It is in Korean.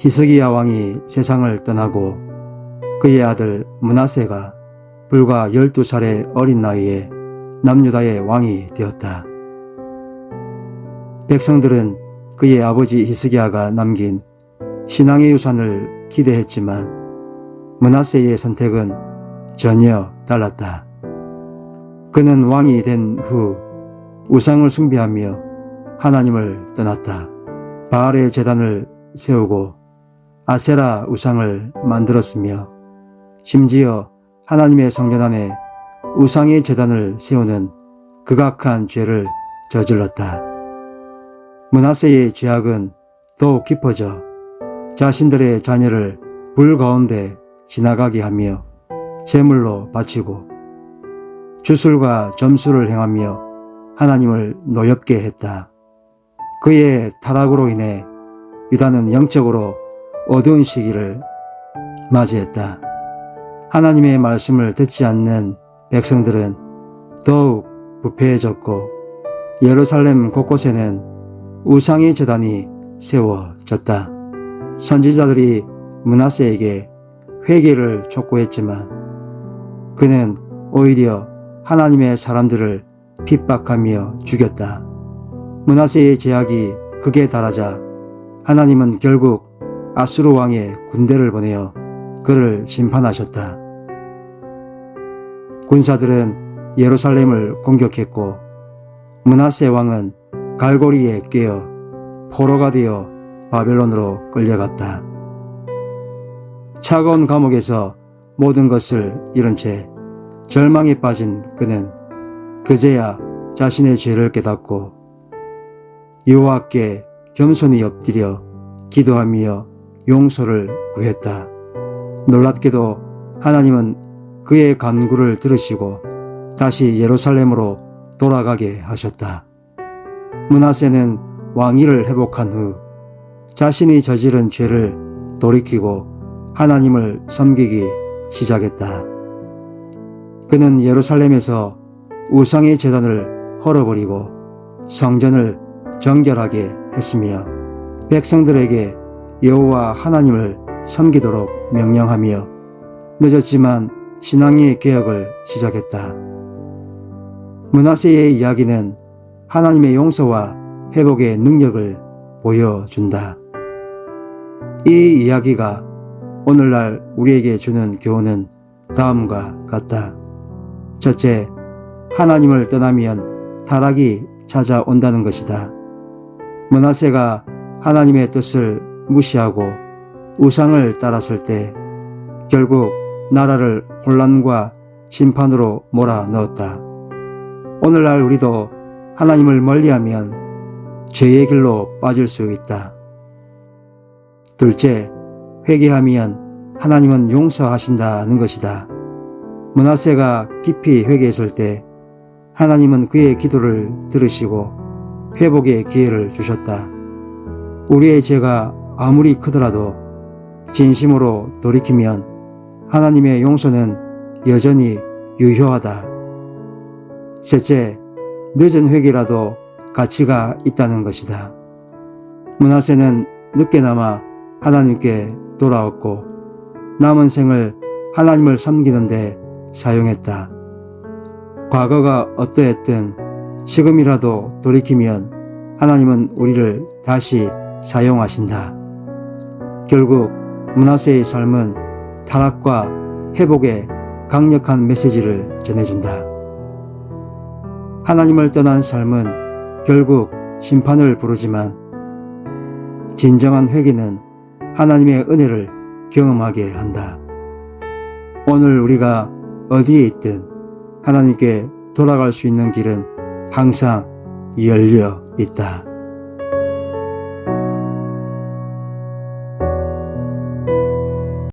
히스기야 왕이 세상을 떠나고 그의 아들 문하세가 불과 12살의 어린 나이에 남유다의 왕이 되었다. 백성들은 그의 아버지 히스기야가 남긴 신앙의 유산을 기대했지만 문하세의 선택은 전혀 달랐다. 그는 왕이 된 후 우상을 숭배하며 하나님을 떠났다. 바알의 재단을 세우고 아세라 우상을 만들었으며 심지어 하나님의 성전 안에 우상의 재단을 세우는 극악한 죄를 저질렀다. 문하세의 죄악은 더욱 깊어져 자신들의 자녀를 불 가운데 지나가게 하며 제물로 바치고 주술과 점수를 행하며 하나님을 노엽게 했다. 그의 타락으로 인해 유다는 영적으로 어두운 시기를 맞이했다. 하나님의 말씀을 듣지 않는 백성들은 더욱 부패해졌고 예루살렘 곳곳에는 우상의 재단이 세워졌다. 선지자들이 문하세에게 회개를 촉구했지만 그는 오히려 하나님의 사람들을 핍박하며 죽였다. 문하세의 제약이 극에 달하자 하나님은 결국 아수르 왕의 군대를 보내어 그를 심판하셨다. 군사들은 예루살렘을 공격했고 문하세 왕은 갈고리에 꿰어 포로가 되어 바벨론으로 끌려갔다. 차가운 감옥에서 모든 것을 잃은 채 절망에 빠진 그는 그제야 자신의 죄를 깨닫고 여호와께 겸손히 엎드려 기도하며 용서를 구했다. 놀랍게도 하나님은 그의 간구를 들으시고 다시 예루살렘으로 돌아가게 하셨다. 문하세는 왕위를 회복한 후 자신이 저지른 죄를 돌이키고 하나님을 섬기기 시작했다. 그는 예루살렘에서 우상의 재단을 헐어버리고 성전을 정결하게 했으며 백성들에게 여호와 하나님을 섬기도록 명령하며 늦었지만 신앙의 개혁을 시작했다. 문하세의 이야기는 하나님의 용서와 회복의 능력을 보여준다. 이 이야기가 오늘날 우리에게 주는 교훈은 다음과 같다. 첫째, 하나님을 떠나면 타락이 찾아온다는 것이다. 문하세가 하나님의 뜻을 무시하고 우상을 따랐을 때 결국 나라를 혼란과 심판으로 몰아넣었다. 오늘날 우리도 하나님을 멀리하면 죄의 길로 빠질 수 있다. 둘째, 회개하면 하나님은 용서하신다는 것이다. 문하세가 깊이 회개했을 때 하나님은 그의 기도를 들으시고 회복의 기회를 주셨다. 우리의 죄가 아무리 크더라도 진심으로 돌이키면 하나님의 용서는 여전히 유효하다. 셋째, 늦은 회개라도 가치가 있다는 것이다. 문하세는 늦게나마 하나님께 돌아왔고 남은 생을 하나님을 섬기는데 사용했다. 과거가 어떠했든 지금이라도 돌이키면 하나님은 우리를 다시 사용하신다. 결국 문하세의 삶은 타락과 회복의 강력한 메시지를 전해준다. 하나님을 떠난 삶은 결국 심판을 부르지만 진정한 회개는 하나님의 은혜를 경험하게 한다. 오늘 우리가 어디에 있든 하나님께 돌아갈 수 있는 길은 항상 열려 있다.